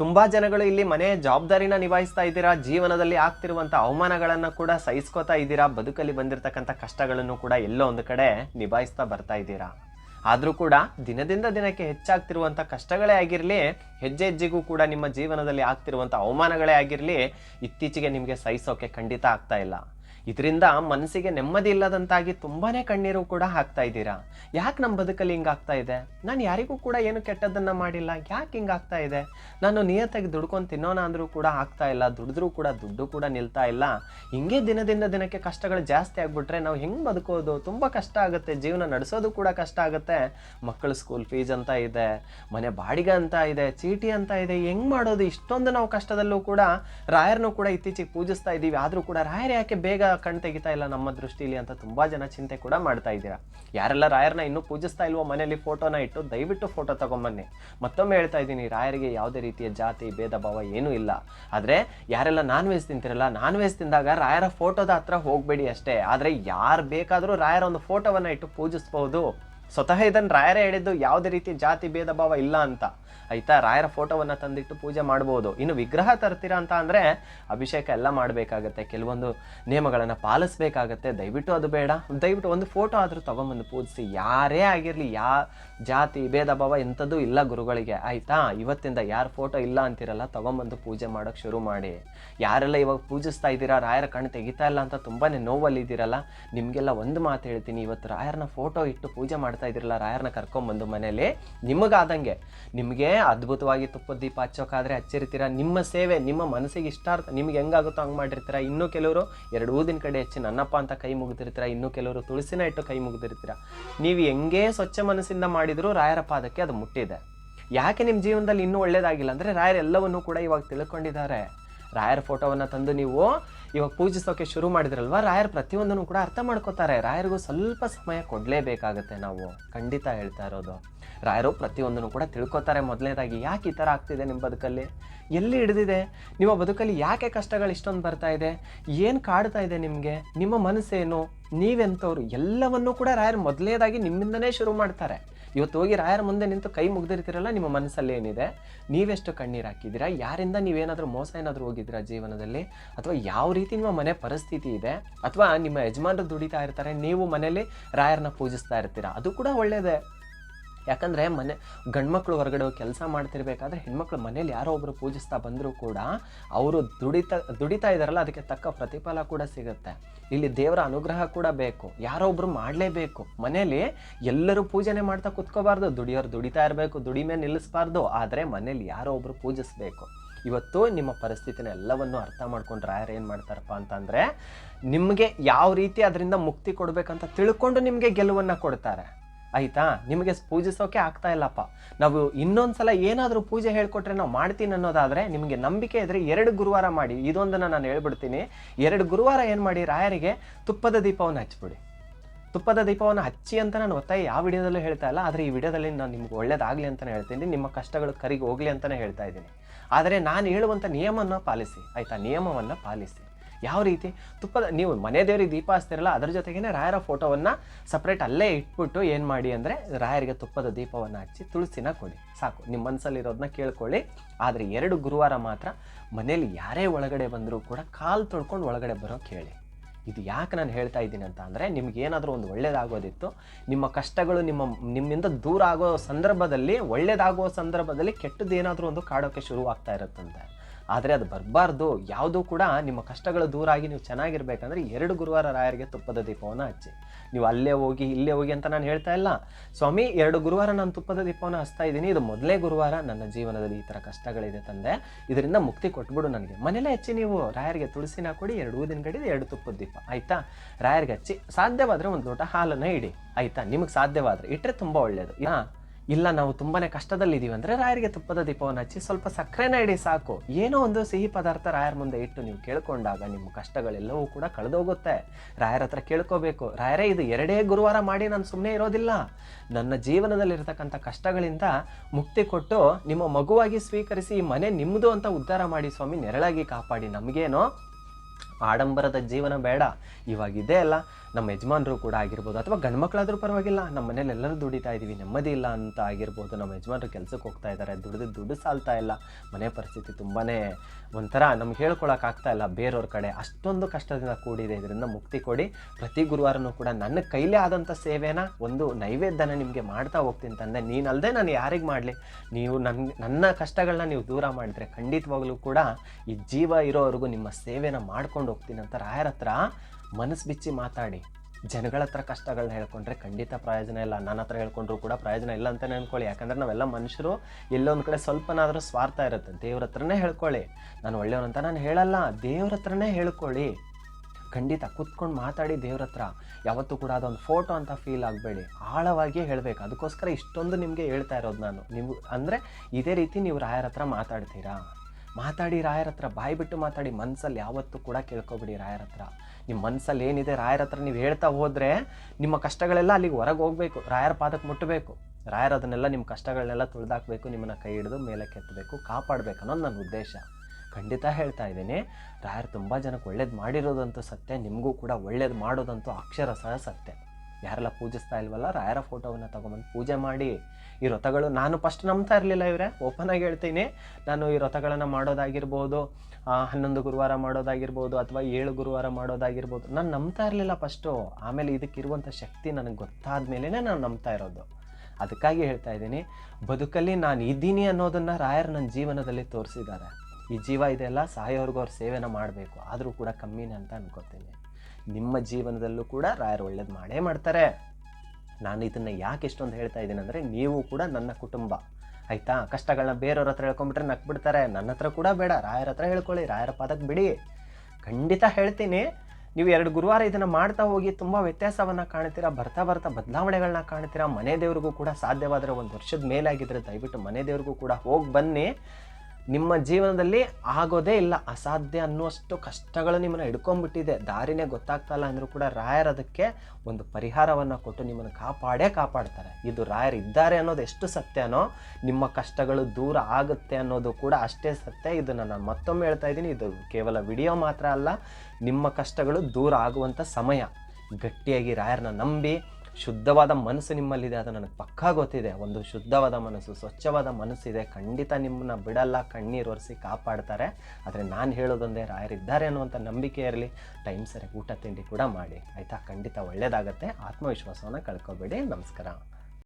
ತುಂಬಾ ಜನಗಳು ಇಲ್ಲಿ ಮನೆ ಜವಾಬ್ದಾರಿನ ನಿಭಾಯಿಸ್ತಾ ಇದ್ದೀರಾ? ಜೀವನದಲ್ಲಿ ಆಗ್ತಿರುವಂತ ಅವಮಾನಗಳನ್ನ ಕೂಡ ಸಹಿಸ್ಕೋತಾ ಇದ್ದೀರಾ? ಬದುಕಲ್ಲಿ ಬಂದಿರತಕ್ಕಂಥ ಕಷ್ಟಗಳನ್ನು ಕೂಡ ಎಲ್ಲೋ ಒಂದು ಕಡೆ ನಿಭಾಯಿಸ್ತಾ ಬರ್ತಾ ಇದ್ದೀರಾ? ಆದರೂ ಕೂಡ ದಿನದಿಂದ ದಿನಕ್ಕೆ ಹೆಚ್ಚಾಗ್ತಿರುವಂಥ ಕಷ್ಟಗಳೇ ಆಗಿರಲಿ, ಹೆಜ್ಜೆ ಹೆಜ್ಜೆಗೂ ಕೂಡ ನಿಮ್ಮ ಜೀವನದಲ್ಲಿ ಆಗ್ತಿರುವಂಥ ಅವಮಾನಗಳೇ ಆಗಿರಲಿ, ಇತ್ತೀಚೆಗೆ ನಿಮಗೆ ಸಹಿಸೋಕೆ ಖಂಡಿತ ಆಗ್ತಾ ಇಲ್ಲ. ಇದರಿಂದ ಮನಸ್ಸಿಗೆ ನೆಮ್ಮದಿ ಇಲ್ಲದಂತಾಗಿ ತುಂಬಾನೇ ಕಣ್ಣೀರು ಕೂಡ ಹಾಕ್ತಾ ಇದ್ದೀರಾ? ಯಾಕೆ ನಮ್ಮ ಬದುಕಲ್ಲಿ ಹಿಂಗಾಗ್ತಾ ಇದೆ? ನಾನು ಯಾರಿಗೂ ಕೂಡ ಏನು ಕೆಟ್ಟದ್ದನ್ನು ಮಾಡಿಲ್ಲ. ಯಾಕೆ ಹಿಂಗಾಗ್ತಾ ಇದೆ? ನಾನು ನಿಯತ್ತಾಗಿ ದುಡ್ಕೊಂಡು ತಿನ್ನೋಣ ಅಂದ್ರೂ ಕೂಡ ಆಗ್ತಾ ಇಲ್ಲ. ದುಡಿದ್ರೂ ಕೂಡ ದುಡ್ಡು ಕೂಡ ನಿಲ್ತಾ ಇಲ್ಲ. ಹಿಂಗೆ ದಿನದಿಂದ ದಿನಕ್ಕೆ ಕಷ್ಟಗಳು ಜಾಸ್ತಿ ಆಗಿಬಿಟ್ರೆ ನಾವು ಹೆಂಗ್ ಬದುಕೋದು? ತುಂಬಾ ಕಷ್ಟ ಆಗುತ್ತೆ. ಜೀವನ ನಡೆಸೋದು ಕೂಡ ಕಷ್ಟ ಆಗುತ್ತೆ. ಮಕ್ಕಳು ಸ್ಕೂಲ್ ಫೀಸ್ ಅಂತ ಇದೆ, ಮನೆ ಬಾಡಿಗೆ ಅಂತ ಇದೆ, ಚೀಟಿ ಅಂತ ಇದೆ. ಹೆಂಗ್ ಮಾಡೋದು? ಇಷ್ಟೊಂದು ನಾವು ಕಷ್ಟದಲ್ಲೂ ಕೂಡ ರಾಯರ್ನು ಕೂಡ ಇತ್ತೀಚೆಗೆ ಪೂಜಿಸ್ತಾ ಇದ್ದೀವಿ ಆದ್ರೂ ಕೂಡ ರಾಯರ್ ಯಾಕೆ ಬೇಗ ಕಣ್ ತೆಗಿತಾ ಇಲ್ಲ ನಮ್ಮ ದೃಷ್ಟಿಲಿ ಅಂತ ತುಂಬಾ ಜನ ಚಿಂತೆ ಕೂಡ ಮಾಡ್ತಾ ಇದ್ದೀರಾ? ಯಾರೆಲ್ಲ ರಾಯರ್ನ ಇನ್ನೂ ಪೂಜಿಸ್ತಾ ಇಲ್ವೋ ಮನೆಯಲ್ಲಿ ಫೋಟೋನ ಇಟ್ಟು ದಯವಿಟ್ಟು ಫೋಟೋ ತಗೊಂಬನ್ನಿ. ಮತ್ತೊಮ್ಮೆ ಹೇಳ್ತಾ ಇದ್ದೀನಿ, ರಾಯರಿಗೆ ಯಾವುದೇ ರೀತಿಯ ಜಾತಿ, ಭೇದ, ಭಾವ ಏನೂ ಇಲ್ಲ. ಆದ್ರೆ ಯಾರೆಲ್ಲ ನಾನ್ ವೆಜ್ ತಿಂತಿರಲ್ಲ ನಾನ್ ವೆಜ್ ತಿಂದಾಗ ರಾಯರ ಫೋಟೋದ ಹತ್ರ ಹೋಗಬೇಡಿ ಅಷ್ಟೇ. ಆದ್ರೆ ಯಾರು ಬೇಕಾದರೂ ರಾಯರ ಒಂದು ಫೋಟೋವನ್ನ ಇಟ್ಟು ಪೂಜಿಸ್ಬಹುದು. ಸ್ವತಃ ಇದನ್ನು ರಾಯರೇ ಹೇಳಿದ್ದು ಯಾವುದೇ ರೀತಿ ಜಾತಿ ಭೇದ ಭಾವ ಇಲ್ಲ ಅಂತ. ಆಯ್ತಾ? ರಾಯರ ಫೋಟೋವನ್ನ ತಂದಿಟ್ಟು ಪೂಜೆ ಮಾಡ್ಬೋದು. ಇನ್ನು ವಿಗ್ರಹ ತರ್ತೀರಾ ಅಂತ ಅಂದ್ರೆ ಅಭಿಷೇಕ ಎಲ್ಲ ಮಾಡಬೇಕಾಗತ್ತೆ. ಕೆಲವೊಂದು ನಿಯಮಗಳನ್ನು ಪಾಲಿಸ್ಬೇಕಾಗತ್ತೆ. ದಯವಿಟ್ಟು ಅದು ಬೇಡ. ದಯವಿಟ್ಟು ಒಂದು ಫೋಟೋ ಆದರೂ ತಗೊಂಬಂದು ಪೂಜಿಸಿ. ಯಾರೇ ಆಗಿರಲಿ, ಯಾ ಜಾತಿ, ಭೇದ, ಭಾವ ಎಂಥದ್ದು ಇಲ್ಲ ಗುರುಗಳಿಗೆ. ಆಯ್ತಾ? ಇವತ್ತಿಂದ ಯಾರು ಫೋಟೋ ಇಲ್ಲ ಅಂತಿರಲ್ಲ, ತೊಗೊಂಬಂದು ಪೂಜೆ ಮಾಡೋಕೆ ಶುರು ಮಾಡಿ. ಯಾರೆಲ್ಲ ಇವಾಗ ಪೂಜಿಸ್ತಾ ಇದ್ದೀರಾ, ರಾಯರ ಕಣ್ಣು ತೆಗಿತಾ ಇಲ್ಲ ಅಂತ ತುಂಬಾ ನೋವಲ್ಲಿದ್ದೀರಲ್ಲ ನಿಮಗೆಲ್ಲ ಒಂದು ಮಾತು ಹೇಳ್ತೀನಿ. ಇವತ್ತು ರಾಯರನ್ನ ಫೋಟೋ ಇಟ್ಟು ಪೂಜೆ ಮಾಡ್ತಾ ಇದ್ದೀರಲ್ಲ ರಾಯರನ್ನ ಕರ್ಕೊಂಬಂದು ಮನೇಲಿ ನಿಮಗಾದಂಗೆ. ನಿಮಗೆ ಅದ್ಭುತವಾಗಿ ತುಪ್ಪದ ದೀಪ ಹಚ್ಚೋಕ್ಕಾದರೆ ಹಚ್ಚಿರ್ತೀರ? ನಿಮ್ಮ ಸೇವೆ, ನಿಮ್ಮ ಮನಸ್ಸಿಗೆ ಇಷ್ಟಾರ್ಥ, ನಿಮ್ಗೆ ಹೆಂಗಾಗುತ್ತೋ ಹಂಗೆ ಮಾಡಿರ್ತೀರ? ಇನ್ನೂ ಕೆಲವರು ಎರಡು ಊದಿನ ಕಡೆ ಹೆಚ್ಚಿ ನನ್ನಪ್ಪ ಅಂತ ಕೈ ಮುಗಿದಿರ್ತೀರ? ಇನ್ನು ಕೆಲವರು ತುಳಸಿನ ಇಟ್ಟು ಕೈ ಮುಗಿದಿರ್ತೀರ? ನೀವು ಹೆಂಗೇ ಸ್ವಚ್ಛ ಮನಸ್ಸಿಂದ ಮಾಡಿದ್ರು ರಾಯರ ಪಾದಕ್ಕೆ ಅದು ಮುಟ್ಟಿದೆ. ಯಾಕೆ ನಿಮ್ಮ ಜೀವನದಲ್ಲಿ ಇನ್ನೂ ಒಳ್ಳೇದಾಗಿಲ್ಲ ಅಂದರೆ ರಾಯರ್ ಎಲ್ಲವನ್ನೂ ಕೂಡ ಇವಾಗ ತಿಳ್ಕೊಂಡಿದ್ದಾರೆ. ರಾಯರ ಫೋಟೋವನ್ನು ತಂದು ನೀವು ಇವಾಗ ಪೂಜಿಸೋಕೆ ಶುರು ಮಾಡಿದ್ರಲ್ವ? ರಾಯರ್ ಪ್ರತಿಯೊಂದನ್ನು ಕೂಡ ಅರ್ಥ ಮಾಡ್ಕೋತಾರೆ. ರಾಯರಿಗೂ ಸ್ವಲ್ಪ ಸಮಯ ಕೊಡಲೇಬೇಕಾಗತ್ತೆ ನಾವು. ಖಂಡಿತ ಹೇಳ್ತಾ ಇರೋದು. ರಾಯರು ಪ್ರತಿಯೊಂದನ್ನು ಕೂಡ ತಿಳ್ಕೊತಾರೆ ಮೊದಲನೇದಾಗಿ. ಯಾಕೆ ಈ ಥರ ಆಗ್ತಿದೆ ನಿಮ್ಮ ಬದುಕಲ್ಲಿ? ಎಲ್ಲಿ ಹಿಡಿದಿದೆ? ನಿಮ್ಮ ಬದುಕಲ್ಲಿ ಯಾಕೆ ಕಷ್ಟಗಳು ಇಷ್ಟೊಂದು ಬರ್ತಾ ಇದೆ? ಏನು ಕಾಡ್ತಾ ಇದೆ ನಿಮಗೆ? ನಿಮ್ಮ ಮನಸ್ಸೇನು? ನೀವೆಂಥವ್ರು? ಎಲ್ಲವನ್ನೂ ಕೂಡ ರಾಯರು ಮೊದಲನೇದಾಗಿ ನಿಮ್ಮಿಂದನೇ ಶುರು ಮಾಡ್ತಾರೆ. ಇವತ್ತು ಹೋಗಿ ರಾಯರ ಮುಂದೆ ನಿಂತು ಕೈ ಮುಗ್ದಿರ್ತಿರಲ್ಲ, ನಿಮ್ಮ ಮನಸ್ಸಲ್ಲಿ ಏನಿದೆ ನೀವೆಷ್ಟು ಕಣ್ಣೀರು ಹಾಕಿದ್ದೀರಾ? ಯಾರಿಂದ ನೀವೇನಾದರೂ ಮೋಸ ಏನಾದರೂ ಹೋಗಿದ್ದೀರಾ ಜೀವನದಲ್ಲಿ? ಅಥವಾ ಯಾವ ರೀತಿ ನಿಮ್ಮ ಮನೆ ಪರಿಸ್ಥಿತಿ ಇದೆ? ಅಥವಾ ನಿಮ್ಮ ಯಜಮಾನರು ದುಡಿತಾ ಇರ್ತಾರೆ, ನೀವು ಮನೇಲಿ ರಾಯರನ್ನ ಪೂಜಿಸ್ತಾ ಇರ್ತೀರಾ? ಅದು ಕೂಡ ಒಳ್ಳೆಯದೇ ಯಾಕಂದರೆ ಮನೆ, ಗಂಡ್ಮಕ್ಳು ಹೊರಗಡೆ ಕೆಲಸ ಮಾಡ್ತಿರ್ಬೇಕಾದ್ರೆ ಹೆಣ್ಮಕ್ಳು ಮನೇಲಿ ಯಾರೋ ಒಬ್ಬರು ಪೂಜಿಸ್ತಾ ಬಂದರೂ ಕೂಡ ಅವರು ದುಡಿತಾ ದುಡಿತಾ ಇದ್ದಾರಲ್ಲ ಅದಕ್ಕೆ ತಕ್ಕ ಪ್ರತಿಫಲ ಕೂಡ ಸಿಗುತ್ತೆ. ಇಲ್ಲಿ ದೇವರ ಅನುಗ್ರಹ ಕೂಡ ಬೇಕು. ಯಾರೋ ಒಬ್ರು ಮಾಡಲೇಬೇಕು. ಮನೇಲಿ ಎಲ್ಲರೂ ಪೂಜನೆ ಮಾಡ್ತಾ ಕುತ್ಕೋಬಾರ್ದು. ದುಡಿಯೋರು ದುಡಿತಾ ಇರಬೇಕು ದುಡಿಮೆ ನಿಲ್ಲಿಸಬಾರ್ದು. ಆದರೆ ಮನೇಲಿ ಯಾರೋ ಒಬ್ರು ಪೂಜಿಸ್ಬೇಕು. ಇವತ್ತು ನಿಮ್ಮ ಪರಿಸ್ಥಿತಿನ ಎಲ್ಲವನ್ನು ಅರ್ಥ ಮಾಡ್ಕೊಂಡು ರಾಯರ್ ಏನು ಮಾಡ್ತಾರಪ್ಪ ಅಂತಂದರೆ, ನಿಮಗೆ ಯಾವ ರೀತಿ ಅದರಿಂದ ಮುಕ್ತಿ ಕೊಡಬೇಕಂತ ತಿಳ್ಕೊಂಡು ನಿಮಗೆ ಗೆಲುವನ್ನು ಕೊಡ್ತಾರೆ. ಆಯ್ತಾ? ನಿಮಗೆ ಪೂಜಿಸೋಕೆ ಆಗ್ತಾ ಇಲ್ಲಪ್ಪ. ನಾವು ಇನ್ನೊಂದ್ಸಲ ಏನಾದರೂ ಪೂಜೆ ಹೇಳ್ಕೊಟ್ರೆ ನಾವು ಮಾಡ್ತೀನಿ ಅನ್ನೋದಾದ್ರೆ ನಿಮಗೆ ನಂಬಿಕೆ ಇದ್ರೆ ಎರಡು ಗುರುವಾರ ಮಾಡಿ. ಇದೊಂದನ್ನು ನಾನು ಹೇಳ್ಬಿಡ್ತೀನಿ. ಎರಡು ಗುರುವಾರ ಏನು ಮಾಡಿ? ರಾಯರಿಗೆ ತುಪ್ಪದ ದೀಪವನ್ನು ಹಚ್ಬಿಡಿ ತುಪ್ಪದ ದೀಪವನ್ನು ಹಚ್ಚಿ ಅಂತ ನಾನು ಒತ್ತಾಯ ಯಾವ ವಿಡಿಯೋದಲ್ಲೂ ಹೇಳ್ತಾ ಇಲ್ಲ. ಆದರೆ ಈ ವಿಡಿಯೋದಲ್ಲಿ ನಾನು ನಿಮ್ಗೆ ಒಳ್ಳೇದಾಗಲಿ ಅಂತಲೇ ಹೇಳ್ತೀನಿ. ನಿಮ್ಮ ಕಷ್ಟಗಳು ಕರಿಗೆ ಹೋಗಲಿ ಅಂತಲೇ ಹೇಳ್ತಾ ಇದ್ದೀನಿ. ಆದರೆ ನಾನು ಹೇಳುವಂಥ ನಿಯಮವನ್ನು ಪಾಲಿಸಿ. ಆಯಿತಾ? ನಿಯಮವನ್ನು ಪಾಲಿಸಿ. ಯಾವ ರೀತಿ? ತುಪ್ಪದ ನೀವು ಮನೆ ದೇವರಿಗೆ ದೀಪ ಹಚ್ತಿರಲ್ಲ, ಅದ್ರ ಜೊತೆಗೇನೆ ರಾಯರ ಫೋಟೋವನ್ನು ಸಪ್ರೇಟ್ ಅಲ್ಲೇ ಇಟ್ಬಿಟ್ಟು ಏನು ಮಾಡಿ ಅಂದರೆ ರಾಯರಿಗೆ ತುಪ್ಪದ ದೀಪವನ್ನು ಹಚ್ಚಿ ತುಳಸಿನ ಕೊಡಿ. ಸಾಕು. ನಿಮ್ಮ ಮನಸ್ಸಲ್ಲಿರೋದನ್ನ ಕೇಳ್ಕೊಳ್ಳಿ. ಆದರೆ ಎರಡು ಗುರುವಾರ ಮಾತ್ರ ಮನೇಲಿ ಯಾರೇ ಒಳಗಡೆ ಬಂದರೂ ಕೂಡ ಕಾಲು ತೊಳ್ಕೊಂಡು ಒಳಗಡೆ ಬರೋಕೆ ಹೇಳಿ ಇದು ಯಾಕೆ ನಾನು ಹೇಳ್ತಾ ಇದ್ದೀನಿ ಅಂತ ಅಂದರೆ ನಿಮ್ಗೆ ಏನಾದರೂ ಒಂದು ಒಳ್ಳೇದಾಗೋದಿತ್ತು, ನಿಮ್ಮ ಕಷ್ಟಗಳು ನಿಮ್ಮ, ನಿಮ್ಮಿಂದ ದೂರ ಆಗೋ ಸಂದರ್ಭದಲ್ಲಿ ಒಳ್ಳೇದಾಗುವ ಸಂದರ್ಭದಲ್ಲಿ ಕೆಟ್ಟದ್ದು ಏನಾದರೂ ಒಂದು ಕಾಡೋಕ್ಕೆ ಶುರುವಾಗ್ತಾ ಇರುತ್ತಂತೆ. ಆದರೆ ಅದು ಬರಬಾರ್ದು. ಯಾವುದೂ ಕೂಡ ನಿಮ್ಮ ಕಷ್ಟಗಳು ದೂರ ಆಗಿ ನೀವು ಚೆನ್ನಾಗಿರ್ಬೇಕಂದ್ರೆ ಎರಡು ಗುರುವಾರ ರಾಯರಿಗೆ ತುಪ್ಪದ ದೀಪವನ್ನು ಹಚ್ಚಿ. ನೀವು ಅಲ್ಲೇ ಹೋಗಿ, ಇಲ್ಲೇ ಹೋಗಿ ಅಂತ ನಾನು ಹೇಳ್ತಾ ಇಲ್ಲ. ಸ್ವಾಮಿ, ಎರಡು ಗುರುವಾರ ನಾನು ತುಪ್ಪದ ದೀಪವನ್ನು ಹಚ್ತಾ ಇದ್ದೀನಿ. ಇದು ಮೊದಲೇ ಗುರುವಾರ ನನ್ನ ಜೀವನದಲ್ಲಿ ಈ ಥರ ಕಷ್ಟಗಳಿದೆ ತಂದೆ. ಇದರಿಂದ ಮುಕ್ತಿ ಕೊಟ್ಬಿಡು ನನಗೆ. ಮನೇಲೆ ಹಚ್ಚಿ ನೀವು ರಾಯರಿಗೆ ತುಳಸಿನ ಕೊಡಿ, ಎರಡು ಊದಿನ ಗಡಿದು ಎರಡು ತುಪ್ಪದ ದೀಪ. ಆಯ್ತಾ? ರಾಯರಿಗೆ ಹಚ್ಚಿ, ಸಾಧ್ಯವಾದರೆ ಒಂದು ಲೋಟ ಹಾಲನ್ನು ಇಡಿ. ಆಯ್ತಾ? ನಿಮಗೆ ಸಾಧ್ಯವಾದರೆ ಇಟ್ಟರೆ ತುಂಬ ಒಳ್ಳೆಯದು ಹಾಂ ಇಲ್ಲ, ನಾವು ತುಂಬಾನೇ ಕಷ್ಟದಲ್ಲಿದ್ದೀವಿ ಅಂದರೆ ರಾಯರಿಗೆ ತುಪ್ಪದ ದೀಪವನ್ನು ಹಚ್ಚಿ ಸ್ವಲ್ಪ ಸಕ್ಕರೆನ ಇಡಿ ಸಾಕು. ಏನೋ ಒಂದು ಸಿಹಿ ಪದಾರ್ಥ ರಾಯರ ಮುಂದೆ ಇಟ್ಟು ನೀವು ಕೇಳ್ಕೊಂಡಾಗ ನಿಮ್ಮ ಕಷ್ಟಗಳೆಲ್ಲವೂ ಕೂಡ ಕಳೆದೋಗುತ್ತೆ. ರಾಯರ ಹತ್ರ ಕೇಳ್ಕೋಬೇಕು. ರಾಯರೇ, ಇದು ಎರಡೇ ಗುರುವಾರ ಮಾಡಿ ನಾನು ಸುಮ್ಮನೆ ಇರೋದಿಲ್ಲ. ನನ್ನ ಜೀವನದಲ್ಲಿರ್ತಕ್ಕಂಥ ಕಷ್ಟಗಳಿಂದ ಮುಕ್ತಿ ಕೊಟ್ಟು ನಿಮ್ಮ ಮಗುವಾಗಿ ಸ್ವೀಕರಿಸಿ ಈ ಮನೆ ನಿಮ್ಮದು ಅಂತ ಉದ್ಧಾರ ಮಾಡಿ ಸ್ವಾಮಿ, ನೆರಳಾಗಿ ಕಾಪಾಡಿ. ನಮಗೇನೋ ಆಡಂಬರದ ಜೀವನ ಬೇಡ. ಇವಾಗ ಇದೇ ಅಲ್ಲ, ನಮ್ಮ ಯಜಮಾನರು ಕೂಡ ಆಗಿರ್ಬೋದು ಅಥವಾ ಗಂಡು ಮಕ್ಕಳಾದರೂ ಪರವಾಗಿಲ್ಲ, ನಮ್ಮ ಮನೇಲಿ ಎಲ್ಲರೂ ದುಡಿತಾ ಇದ್ದೀವಿ ನೆಮ್ಮದಿ ಇಲ್ಲ ಅಂತ ಆಗಿರ್ಬೋದು, ನಮ್ಮ ಯಜಮಾನರು ಕೆಲಸಕ್ಕೆ ಹೋಗ್ತಾ ಇದ್ದಾರೆ, ದುಡಿದು ದುಡ್ಡು ಸಾಲ್ತಾ ಇಲ್ಲ, ಮನೆ ಪರಿಸ್ಥಿತಿ ತುಂಬಾ ಒಂಥರ ನಮ್ಗೆ ಹೇಳ್ಕೊಳಕ್ಕಾಗ್ತಾ ಇಲ್ಲ ಬೇರೆಯವ್ರ ಕಡೆ. ಅಷ್ಟೊಂದು ಕಷ್ಟದಿಂದ ಕೂಡಿದೆ, ಇದರಿಂದ ಮುಕ್ತಿ ಕೊಡಿ. ಪ್ರತಿ ಗುರುವಾರನೂ ಕೂಡ ನನ್ನ ಕೈಲೇ ಆದಂಥ ಸೇವೆನ ಒಂದು ನೈವೇದ್ಯನ ನಿಮಗೆ ಮಾಡ್ತಾ ಹೋಗ್ತೀನಿ ತಂದೆ. ನೀನಲ್ಲದೆ ನಾನು ಯಾರಿಗೆ ಮಾಡಲಿ? ನೀವು ನನ್ನ ನನ್ನ ಕಷ್ಟಗಳನ್ನ ನೀವು ದೂರ ಮಾಡಿದ್ರೆ ಖಂಡಿತವಾಗ್ಲೂ ಕೂಡ ಈ ಜೀವ ಇರೋವರೆಗೂ ನಿಮ್ಮ ಸೇವೆನ ಮಾಡ್ಕೊಂಡು ಹೋಗ್ತೀನಿ ಅಂತ ರಾಯರ ಹತ್ರ ಮನಸ್ಸು ಬಿಚ್ಚಿ ಮಾತಾಡಿ. ಜನಗಳ ಹತ್ರ ಕಷ್ಟಗಳನ್ನ ಹೇಳ್ಕೊಂಡ್ರೆ ಖಂಡಿತ ಪ್ರಯೋಜನ ಇಲ್ಲ. ನನ್ನ ಹತ್ರ ಹೇಳ್ಕೊಂಡ್ರು ಕೂಡ ಪ್ರಯೋಜನ ಇಲ್ಲ ಅಂತಲೇ ಅನ್ಕೊಳ್ಳಿ ಯಾಕಂದ್ರೆ ನಾವೆಲ್ಲ ಮನುಷ್ಯರು ಎಲ್ಲೊಂದು ಕಡೆ ಸ್ವಲ್ಪನಾದರೂ ಸ್ವಾರ್ಥ ಇರುತ್ತೆ. ದೇವ್ರ ಹತ್ರನೇ ಹೇಳ್ಕೊಳ್ಳಿ. ನಾನು ಒಳ್ಳೆಯವನಂತ ನಾನು ಹೇಳಲ್ಲ. ದೇವ್ರ ಹತ್ರನೇ ಹೇಳ್ಕೊಳ್ಳಿ. ಖಂಡಿತ ಕುತ್ಕೊಂಡು ಮಾತಾಡಿ ದೇವ್ರ ಹತ್ರ. ಯಾವತ್ತೂ ಕೂಡ ಅದೊಂದು ಫೋಟೋ ಅಂತ ಫೀಲ್ ಆಗಬೇಡಿ. ಆಳವಾಗಿ ಹೇಳಬೇಕು. ಅದಕ್ಕೋಸ್ಕರ ಇಷ್ಟೊಂದು ನಿಮಗೆ ಹೇಳ್ತಾ ಇರೋದು ನಾನು. ನೀವು ಅಂದರೆ ಇದೇ ರೀತಿ ನೀವು ರಾಯರ ಹತ್ರ ಮಾತಾಡ್ತೀರಾ? ಮಾತಾಡಿ ರಾಯರ ಹತ್ರ, ಬಾಯಿ ಬಿಟ್ಟು ಮಾತಾಡಿ ಮನಸ್ಸಲ್ಲಿ ಯಾವತ್ತೂ ಕೂಡ ಕೇಳ್ಕೊಬಿಡಿ ರಾಯರ ಹತ್ರ. ನಿಮ್ಮ ಮನಸ್ಸಲ್ಲಿ ಏನಿದೆ ರಾಯರ ಹತ್ರ ನೀವು ಹೇಳ್ತಾ ಹೋದರೆ ನಿಮ್ಮ ಕಷ್ಟಗಳೆಲ್ಲ ಅಲ್ಲಿಗೆ ಹೊರಗೆ ಹೋಗಬೇಕು, ರಾಯರ ಪಾದಕ್ಕೆ ಮುಟ್ಟಬೇಕು ರಾಯರ ಅದನ್ನೆಲ್ಲ ನಿಮ್ಮ ಕಷ್ಟಗಳನ್ನೆಲ್ಲ ತುಳಿದಾಕಬೇಕು, ನಿಮ್ಮನ್ನು ಕೈ ಹಿಡಿದು ಮೇಲೆ ಕೆತ್ತಬೇಕು ಕಾಪಾಡಬೇಕು ಅನ್ನೋದು ನನ್ನ ಉದ್ದೇಶ. ಖಂಡಿತ ಹೇಳ್ತಾ ಇದ್ದೀನಿ, ರಾಯರ್ ತುಂಬ ಜನಕ್ಕೆ ಒಳ್ಳೇದು ಮಾಡಿರೋದಂತೂ ಸತ್ಯ, ನಿಮಗೂ ಕೂಡ ಒಳ್ಳೇದು ಮಾಡೋದಂತೂ ಅಕ್ಷರ ಸಹ ಸತ್ಯ. ಯಾರೆಲ್ಲ ಪೂಜಿಸ್ತಾ ಇಲ್ವಲ್ಲ, ರಾಯರ ಫೋಟೋವನ್ನು ತೊಗೊಂಬಂದು ಪೂಜೆ ಮಾಡಿ, ಈ ವ್ರತಗಳು ನಾನು ಫಸ್ಟ್ ನಂಬ್ತಾ ಇರಲಿಲ್ಲ ಇವರೇ ಓಪನ್ ಆಗಿ ಹೇಳ್ತೀನಿ. ನಾನು ಈ ವ್ರತಗಳನ್ನು ಮಾಡೋದಾಗಿರ್ಬೋದು ಹನ್ನೊಂದು ಗುರುವಾರ ಮಾಡೋದಾಗಿರ್ಬೋದು ಅಥವಾ ಏಳು ಗುರುವಾರ ಮಾಡೋದಾಗಿರ್ಬೋದು, ನಾನು ನಂಬ್ತಾ ಇರಲಿಲ್ಲ ಫಸ್ಟು ಆಮೇಲೆ ಇದಕ್ಕಿರುವಂಥ ಶಕ್ತಿ ನನಗೆ ಗೊತ್ತಾದ ಮೇಲೇ ನಾನು ನಂಬ್ತಾ ಇರೋದು. ಅದಕ್ಕಾಗಿ ಹೇಳ್ತಾ ಇದ್ದೀನಿ, ಬದುಕಲ್ಲಿ ನಾನು ಇದ್ದೀನಿ ಅನ್ನೋದನ್ನು ರಾಯರ್ ನನ್ನ ಜೀವನದಲ್ಲಿ ತೋರಿಸಿದ್ದಾರೆ. ಈ ಜೀವ ಇದೆಲ್ಲ ಸಾಯೋರ್ಗೂ ಅವ್ರ ಸೇವೆನ ಮಾಡಬೇಕು. ಆದರೂ ಕೂಡ ಕಮ್ಮಿನೇ ಅಂತ ಅನ್ಕೋತೀನಿ. ನಿಮ್ಮ ಜೀವನದಲ್ಲೂ ಕೂಡ ರಾಯರು ಒಳ್ಳೇದು ಮಾಡೇ ಮಾಡ್ತಾರೆ. ನಾನು ಇದನ್ನು ಯಾಕೆ ಇಷ್ಟೊಂದು ಹೇಳ್ತಾ ಇದ್ದೀನಿ ಅಂದರೆ, ನೀವು ಕೂಡ ನನ್ನ ಕುಟುಂಬ, ಆಯಿತಾ? ಕಷ್ಟಗಳನ್ನ ಬೇರೆಯವ್ರ ಹತ್ರ ಹೇಳ್ಕೊಂಬಿಟ್ರೆ ನಕ್ಬಿಡ್ತಾರೆ. ನನ್ನ ಹತ್ರ ಕೂಡ ಬೇಡ. ರಾಯರ ಹತ್ರ ಹೇಳ್ಕೊಳ್ಳಿ. ರಾಯರ ಪದಕ್ಕೆ ಬಿಡಿ. ಖಂಡಿತ ಹೇಳ್ತೀನಿ. ನೀವು ಎರಡು ಗುರುವಾರ ಇದನ್ನು ಮಾಡ್ತಾ ಹೋಗಿ ತುಂಬ ವ್ಯತ್ಯಾಸವನ್ನು ಕಾಣ್ತೀರಾ? ಬರ್ತಾ ಬರ್ತಾ ಬದಲಾವಣೆಗಳನ್ನ ಕಾಣ್ತೀರಾ? ಮನೆ ದೇವ್ರಿಗೂ ಕೂಡ ಸಾಧ್ಯವಾದರೆ ಒಂದು ವರ್ಷದ ಮೇಲಾಗಿದ್ದರೆ ದಯವಿಟ್ಟು ಮನೆ ದೇವ್ರಿಗೂ ಕೂಡ ಹೋಗಿ ಬನ್ನಿ. ನಿಮ್ಮ ಜೀವನದಲ್ಲಿ ಆಗೋದೇ ಇಲ್ಲ, ಅಸಾಧ್ಯ ಅನ್ನುವಷ್ಟು ಕಷ್ಟಗಳು ನಿಮ್ಮನ್ನು ಹಿಡ್ಕೊಂಡ್ಬಿಟ್ಟಿದೆ. ದಾರಿನೇ ಗೊತ್ತಾಗ್ತಾ ಇಲ್ಲ ಅಂದರೂ ಕೂಡ ರಾಯರ್ ಅದಕ್ಕೆ ಒಂದು ಪರಿಹಾರವನ್ನು ಕೊಟ್ಟು ನಿಮ್ಮನ್ನು ಕಾಪಾಡೇ ಕಾಪಾಡ್ತಾರೆ. ಇದು ರಾಯರ್ ಇದ್ದಾರೆ ಅನ್ನೋದು ಎಷ್ಟು ಸತ್ಯನೋ, ನಿಮ್ಮ ಕಷ್ಟಗಳು ದೂರ ಆಗುತ್ತೆ ಅನ್ನೋದು ಕೂಡ ಅಷ್ಟೇ ಸತ್ಯ. ಇದನ್ನು ನಾನು ಮತ್ತೊಮ್ಮೆ ಹೇಳ್ತಾ ಇದ್ದೀನಿ, ಇದು ಕೇವಲ ವಿಡಿಯೋ ಮಾತ್ರ ಅಲ್ಲ, ನಿಮ್ಮ ಕಷ್ಟಗಳು ದೂರ ಆಗುವಂಥ ಸಮಯ. ಗಟ್ಟಿಯಾಗಿ ರಾಯರ್ನ ನಂಬಿ ಶುದ್ಧವಾದ ಮನಸ್ಸು ನಿಮ್ಮಲ್ಲಿದೆ, ಅದು ನನಗೆ ಪಕ್ಕಾ ಗೊತ್ತಿದೆ. ಒಂದು ಶುದ್ಧವಾದ ಮನಸ್ಸು, ಸ್ವಚ್ಛವಾದ ಮನಸ್ಸಿದೆ ಖಂಡಿತ ನಿಮ್ಮನ್ನ ಬಿಡಲ್ಲ, ಕಣ್ಣೀರು ಒರೆಸಿ ಕಾಪಾಡ್ತಾರೆ. ಆದರೆ ನಾನು ಹೇಳೋದೊಂದೇ, ರಾಯರಿದ್ದಾರೆ ಅನ್ನುವಂಥ ನಂಬಿಕೆ ಇರಲಿ. ಟೈಮ್ ಸರಿ ಊಟ, ತಿಂಡಿ ಕೂಡ ಮಾಡಿ. ಆಯಿತಾ? ಖಂಡಿತ ಒಳ್ಳೆಯದಾಗತ್ತೆ ಆತ್ಮವಿಶ್ವಾಸವನ್ನು ಕಳ್ಕೊಬೇಡಿ. ನಮಸ್ಕಾರ.